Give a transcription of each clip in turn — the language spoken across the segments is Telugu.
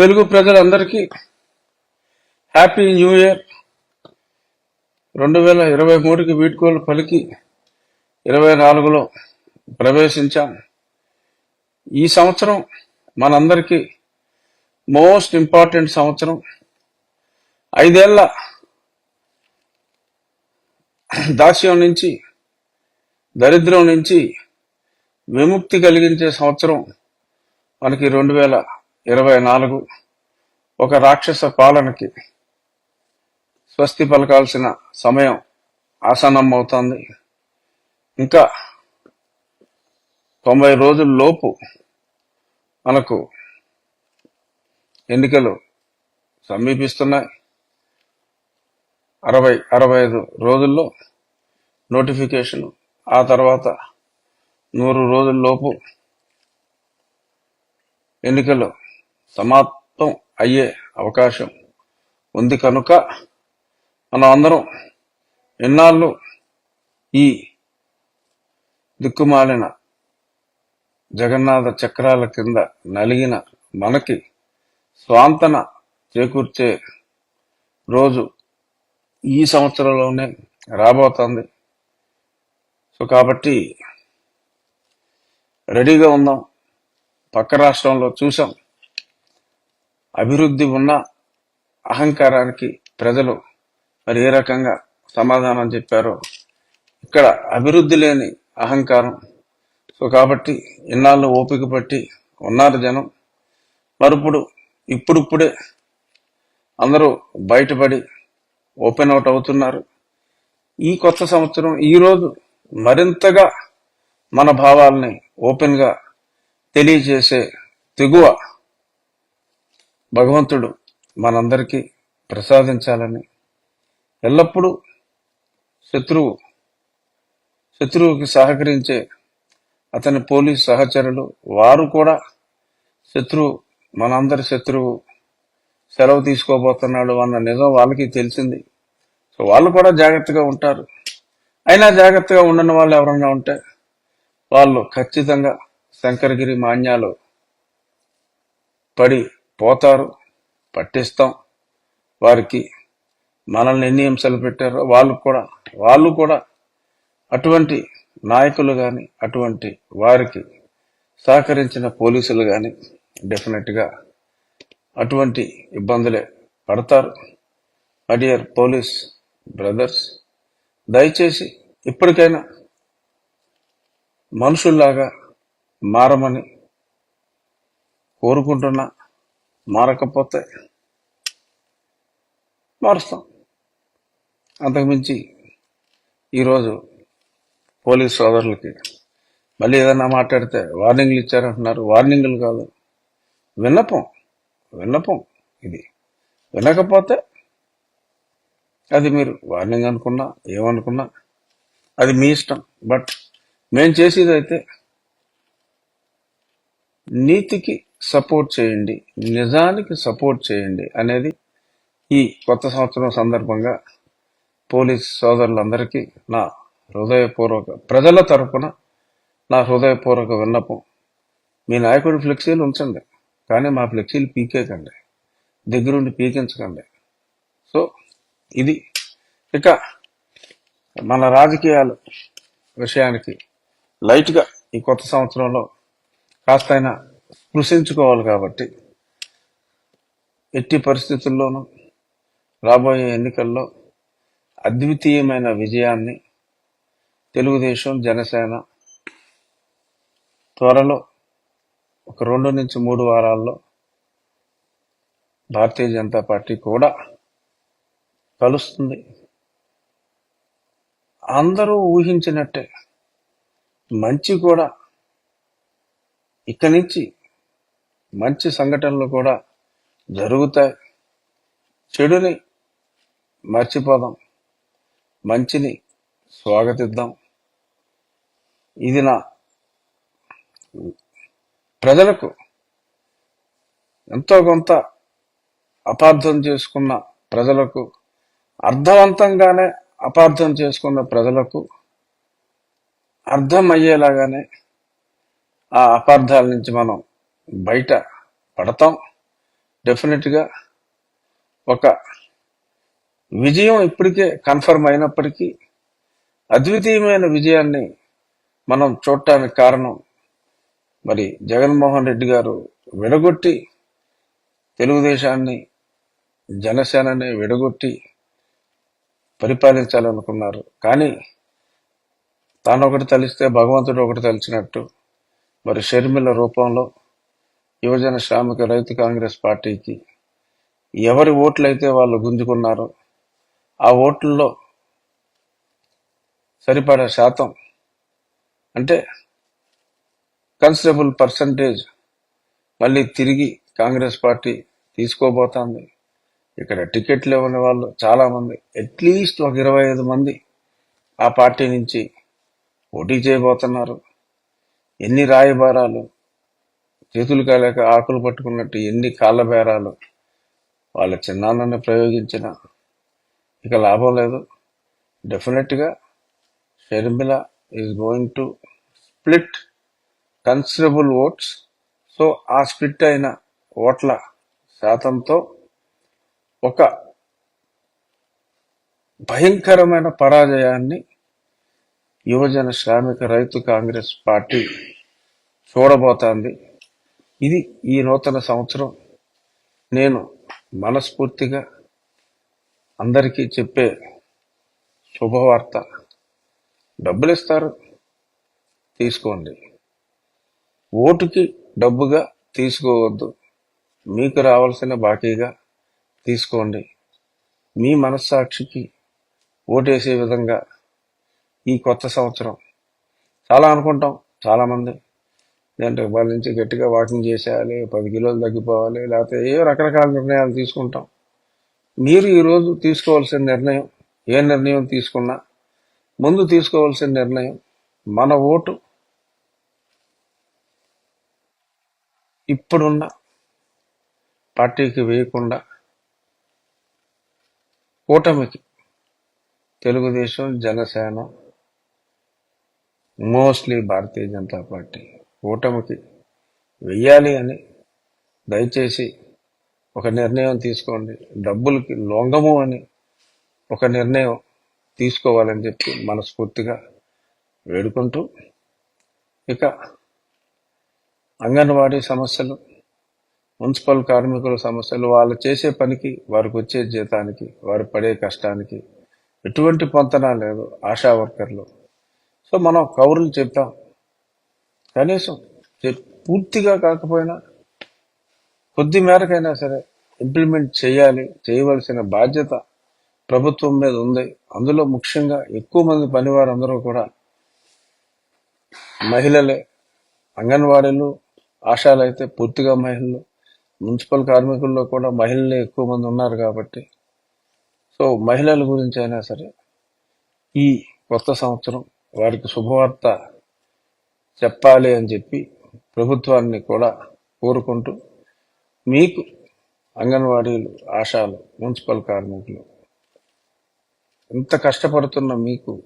తెలుగు ప్రజలందరికీ హ్యాపీ న్యూ ఇయర్. రెండు వేల ఇరవై మూడుకి వీడ్కోలు పలికి ఇరవై నాలుగులో ప్రవేశించాం. ఈ సంవత్సరం మనందరికీ మోస్ట్ ఇంపార్టెంట్ సంవత్సరం. ఐదేళ్ళ దాస్యం నుంచి దరిద్రం నుంచి విముక్తి కలిగించే సంవత్సరం మనకి రెండు వేల ఇరవై నాలుగు. ఒక రాక్షస పాలనకి స్వస్తి పలకాల్సిన సమయం ఆసన్నమవుతోంది. ఇంకా తొంభై రోజుల లోపు మనకు ఎన్నికలు సమీపిస్తున్నాయి. అరవై అరవై ఐదు రోజుల్లో నోటిఫికేషన్ ఆ తర్వాత నూరు రోజుల్లోపు ఎన్నికలు సమాప్తం అయ్యే అవకాశం ఉంది కనుక మనం అందరం ఎన్నాళ్ళు ఈ దిక్కుమాలిన జగన్నాథ చక్రాల కింద నలిగిన మనకి స్వాంతన చేకూర్చే రోజు ఈ సంవత్సరంలోనే రాబోతోంది. సో కాబట్టి రెడీగా ఉందాం. పక్క రాష్ట్రంలో చూసాం అభివృద్ధి ఉన్న అహంకారానికి ప్రజలు మరి ఏ రకంగా సమాధానం చెప్పారో ఇక్కడ అభివృద్ధి లేని అహంకారం. సో కాబట్టి ఇన్నాళ్ళు ఓపిక పట్టి ఉన్నారు జనం. మరిప్పుడు ఇప్పుడిప్పుడే అందరూ బయటపడి ఓపెన్ అవుట్ అవుతున్నారు. ఈ కొత్త సంవత్సరం ఈ రోజు మరింతగా మన భావాల్ని ఓపెన్గా తెలియజేసే తెగువ భగవంతుడు మనందరికీ ప్రసాదించాలని. ఎల్లప్పుడూ శత్రువు శత్రువుకి సహకరించే అతని పోలీస్ సహచరులు వారు కూడా శత్రువు మనందరి శత్రువు సెలవు తీసుకోబోతున్నాడు అన్న నిజం వాళ్ళకి తెలిసింది. సో వాళ్ళు కూడా జాగ్రత్తగా ఉంటారు. అయినా జాగ్రత్తగా ఉండని వాళ్ళు ఎవరన్నా ఉంటే వాళ్ళు ఖచ్చితంగా శంకరగిరి మాన్యాలు పడి పోతారు పట్టిస్తాం. వారికి మనల్ని ఎన్ని హింసలు పెట్టారో వాళ్ళు కూడా వాళ్ళు కూడా అటువంటి నాయకులు కానీ అటువంటి వారికి సహకరించిన పోలీసులు కానీ డెఫినెట్గా అటువంటి ఇబ్బందులే పడతారు. అడియర్ పోలీస్ బ్రదర్స్ దయచేసి ఇప్పటికైనా మనుషుల్లాగా మారమని కోరుకుంటున్నా. మారకపోతే మారుస్తాం. అంతకుమించి ఈరోజు పోలీస్ సోదరులకి మళ్ళీ ఏదైనా మాట్లాడితే వార్నింగ్లు ఇచ్చారంటున్నారు. వార్నింగ్లు కాదు. విన్నపం విన్నపం ఇది. వినకపోతే అది మీరు వార్నింగ్ అనుకున్నా ఏమనుకున్నా అది మీ ఇష్టం. బట్ మేము చేసేది అయితే నీతికి సపోర్ట్ చేయండి నిజానికి సపోర్ట్ చేయండి అనేది ఈ కొత్త సంవత్సరం సందర్భంగా పోలీస్ సోదరులందరికీ నా హృదయపూర్వక ప్రజల తరపున నా హృదయపూర్వక విన్నపం. మీ నాయకుడు ఫ్లెక్సీలు ఉంచండి కానీ మా ఫ్లెక్సీలు పీకేకండి దగ్గరుండి పీకించకండి. సో ఇది ఇక మన రాజకీయాలు విషయానికి లైట్గా ఈ కొత్త సంవత్సరంలో కాస్త అయినా స్పృశించుకోవాలి కాబట్టి ఎట్టి పరిస్థితుల్లోనూ రాబోయే ఎన్నికల్లో అద్వితీయమైన విజయాన్ని తెలుగుదేశం జనసేన త్వరలో ఒక రెండు నుంచి మూడు వారాల్లో భారతీయ జనతా పార్టీ కూడా కలుస్తుంది. అందరూ ఊహించినట్టే మంచి కూడా ఇక్కడి నుంచి మంచి సంఘటనలు కూడా జరుగుతాయి. చెడుని మర్చిపోదాం. మంచిని స్వాగతిద్దాం. ఇది నా ప్రజలకు ఎంతో కొంత అపార్థం చేసుకున్న ప్రజలకు అర్థవంతంగానే అపార్థం చేసుకున్న ప్రజలకు అర్థం అయ్యేలాగానే ఆ అపార్థాల నుంచి మనం బయట పడతాం. డెఫినెట్గా ఒక విజయం ఇప్పటికే కన్ఫర్మ్ అయినప్పటికీ అద్వితీయమైన విజయాన్ని మనం చూడటానికి కారణం మరి జగన్మోహన్ రెడ్డి గారు విడగొట్టి తెలుగుదేశాన్ని జనసేనని విడగొట్టి పరిపాలించాలనుకున్నారు. కానీ తాను ఒకటి తలిస్తే భగవంతుడు ఒకటి తలిచినట్టు మరి షర్మిల రూపంలో యువజన శ్రామిక రైతు కాంగ్రెస్ పార్టీకి ఎవరి ఓట్లయితే వాళ్ళు గుంజుకున్నారో ఆ ఓట్లలో సరిపడా శాతం అంటే కన్సిడరబుల్ పర్సంటేజ్ మళ్ళీ తిరిగి కాంగ్రెస్ పార్టీ తీసుకోబోతోంది. ఇక్కడ టికెట్లు ఇవ్వని వాళ్ళు చాలామంది అట్లీస్ట్ ఒక ఇరవై ఐదు మంది ఆ పార్టీ నుంచి పోటీ చేయబోతున్నారు. ఎన్ని రాయబారాలు చేతులు కాలేక ఆకులు పట్టుకున్నట్టు ఎన్ని కాళ్ళ బేరాలు వాళ్ళ చిన్నాన్నని ప్రయోగించిన ఇక లాభం లేదు. డెఫినెట్గా Sharmila is going to split considerable votes so ఆ స్ప్లిట్ అయిన ఓట్ల శాతంతో ఒక భయంకరమైన పరాజయాన్ని యువజన శ్రామిక రైతు కాంగ్రెస్ పార్టీ చూడబోతోంది. ఇది ఈ నూతన సంవత్సరం. నేను మనస్ఫూర్తిగా అందరికీ చెప్పే శుభవార్త. డబ్బులు ఇస్తారు తీసుకోండి. ఓటుకి డబ్బుగా తీసుకోవద్దు. మీకు రావాల్సిన బాకీగా తీసుకోండి. మీ మనస్సాక్షికి ఓటేసే విధంగా ఈ కొత్త సంవత్సరం. చాలా అనుకుంటాం చాలామంది ఏంటంటే వాళ్ళ నుంచి గట్టిగా వాకింగ్ చేసేయాలి పది కిలోలు తగ్గిపోవాలి లేకపోతే ఏ రకరకాల నిర్ణయాలు తీసుకుంటాం. మీరు ఈరోజు తీసుకోవాల్సిన నిర్ణయం ఏ నిర్ణయం తీసుకున్నా ముందు తీసుకోవాల్సిన నిర్ణయం మన ఓటు. ఇప్పుడున్న పార్టీకి వేయకుండా కూటమికి తెలుగుదేశం జనసేన మోస్ట్లీ భారతీయ జనతా పార్టీ కూటమికి వెయ్యాలి అని దయచేసి ఒక నిర్ణయం తీసుకోండి. డబ్బులకి లొంగము అని ఒక నిర్ణయం తీసుకోవాలని చెప్పి మనస్ఫూర్తిగా వేడుకుంటూ ఇక అంగన్వాడీ సమస్యలు మున్సిపల్ కార్మికుల సమస్యలు వాళ్ళు చేసే పనికి వారికి వచ్చే జీతానికి వారు పడే కష్టానికి ఎటువంటి పొంతన లేదు. ఆశా వర్కర్లు సో మనం కౌరులు చెప్తాం కనీసం పూర్తిగా కాకపోయినా కొద్ది మేరకైనా సరే ఇంప్లిమెంట్ చేయాలి చేయవలసిన బాధ్యత ప్రభుత్వం మీద ఉంది. అందులో ముఖ్యంగా ఎక్కువ మంది పనివారందరూ కూడా మహిళలే. అంగన్వాడీలు ఆశాలు అయితే పూర్తిగా మహిళలు. మున్సిపల్ కార్మికుల్లో కూడా మహిళలే ఎక్కువ మంది ఉన్నారు కాబట్టి. సో మహిళల గురించి అయినా సరే ఈ కొత్త సంవత్సరం వారికి శుభవార్త చెప్పాలి అని చెప్పి ప్రభుత్వాన్ని కూడా కోరుకుంటూ మీకు అంగన్వాడీలు ఆశాలు మున్సిపల్ కార్మికులు ఇంత కష్టపడుతున్న మీకు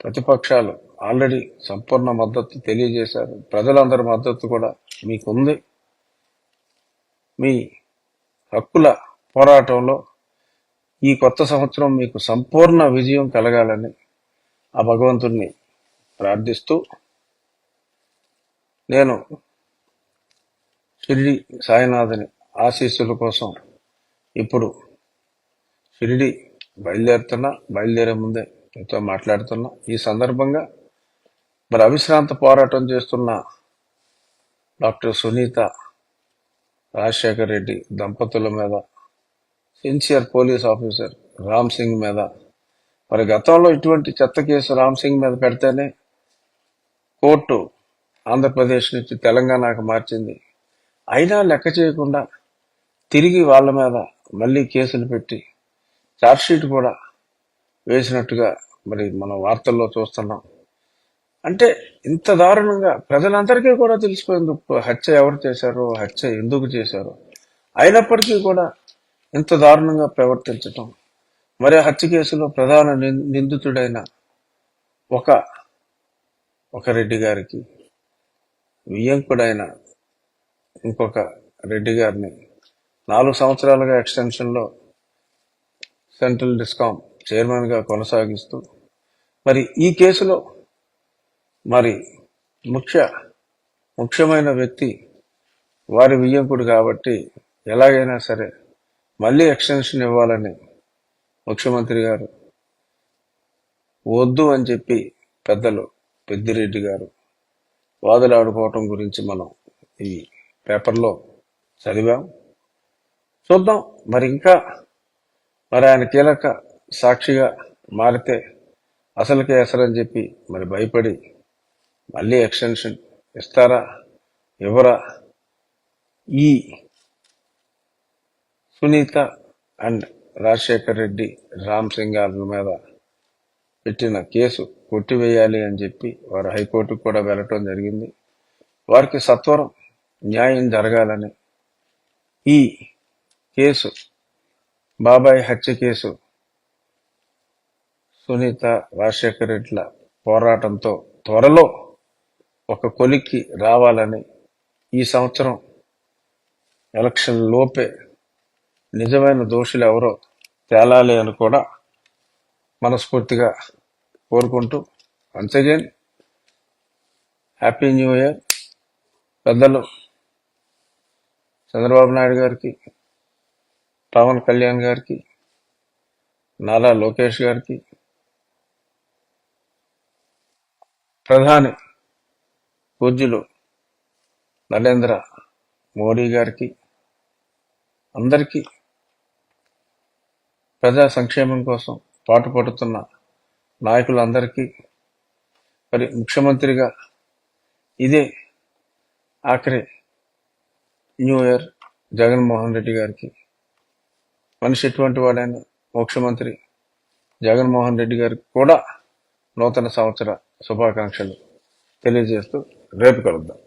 ప్రతిపక్షాలు ఆల్రెడీ సంపూర్ణ మద్దతు తెలియజేశారు. ప్రజలందరి మద్దతు కూడా మీకుంది. మీ హక్కుల పోరాటంలో ఈ కొత్త సంవత్సరం మీకు సంపూర్ణ విజయం కలగాలని ఆ భగవంతుణ్ణి ప్రార్థిస్తూ నేను షిరిడి సాయినాథుని ఆశీస్సుల కోసం ఇప్పుడు షిరిడి బయలుదేరుతున్నా బయలుదేరే ముందే మీతో మాట్లాడుతున్నా. ఈ సందర్భంగా మరి అవిశ్రాంత పోరాటం చేస్తున్న డాక్టర్ సునీత రాజశేఖర్ రెడ్డి దంపతుల మీద sincere police officer Ram Singh మీద మరి గతంలో ఇటువంటి చెత్త కేసు రామ్ సింగ్ మీద పెడితేనే కోర్టు ఆంధ్రప్రదేశ్ నుంచి తెలంగాణకు మార్చింది. అయినా లెక్క చేయకుండా తిరిగి వాళ్ళ మీద మళ్ళీ కేసులు పెట్టి ఛార్జ్షీట్ కూడా వేసినట్టుగా మరి మనం వార్తల్లో చూస్తున్నాం. అంటే ఇంత దారుణంగా ప్రజలందరికీ కూడా తెలిసిపోయింది హత్య ఎవరు చేశారో హత్య ఎందుకు చేశారో. అయినప్పటికీ కూడా ఇంత దారుణంగా ప్రవర్తించటం మరి హత్య కేసులో ప్రధాన ని నిందితుడైన ఒక ఒక రెడ్డి గారికి వియ్యంకుడైన ఇంకొక రెడ్డి గారిని నాలుగు సంవత్సరాలుగా ఎక్స్టెన్షన్లో సెంట్రల్ డిస్కామ్ చైర్మన్గా కొనసాగిస్తూ మరి ఈ కేసులో మరి ముఖ్య ముఖ్యమైన వ్యక్తి వారి వియ్యంకుడు కాబట్టి ఎలాగైనా సరే మళ్ళీ ఎక్స్టెన్షన్ ఇవ్వాలని ముఖ్యమంత్రి గారు. వద్దు అని చెప్పి పెద్దలు పెద్దిరెడ్డి గారు వాదులాడుకోవటం గురించి మనం ఈ పేపర్లో చదివాం. చూద్దాం. మరి ఇంకా మరి ఆయన కీలక సాక్షిగా మారితే అసలుకే కేసరని చెప్పి మరి భయపడి మళ్ళీ ఎక్స్టెన్షన్ ఇస్తారా? ఇవ్వరా? ఈ సునీత అండ్ రాజశేఖర్ రెడ్డి రామ్ సింగ్ గారి మీద పెట్టిన కేసు కొట్టివేయాలి అని చెప్పి వారు హైకోర్టుకు కూడా వెళ్ళటం జరిగింది. వారికి సత్వరం న్యాయం జరగాలని ఈ కేసు బాబాయ్ హత్య కేసు సునీత రాజశేఖర రెడ్డిల పోరాటంతో త్వరలో ఒక కొలిక్కి రావాలని ఈ సంవత్సరం ఎలక్షన్ లోపే నిజమైన దోషులు ఎవరో తేలాలి అని కూడా మనస్ఫూర్తిగా కోరుకుంటూ once again happy new year పెద్దలు చంద్రబాబు నాయుడు గారికి పవన్ కళ్యాణ్ గారికి నారా లోకేష్ గారికి ప్రధాని పూజ్యులు నరేంద్ర మోడీ గారికి అందరికీ ప్రజా సంక్షేమం కోసం పాటుపడుతున్న నాయకులందరికీ మరి ముఖ్యమంత్రిగా ఇదే ఆఖరి న్యూ ఇయర్ జగన్మోహన్ రెడ్డి గారికి మనిషి ఎటువంటి వాడైనా ముఖ్యమంత్రి జగన్మోహన్ రెడ్డి గారికి కూడా నూతన సంవత్సర శుభాకాంక్షలు తెలియజేస్తూ రేపు కలుద్దాం.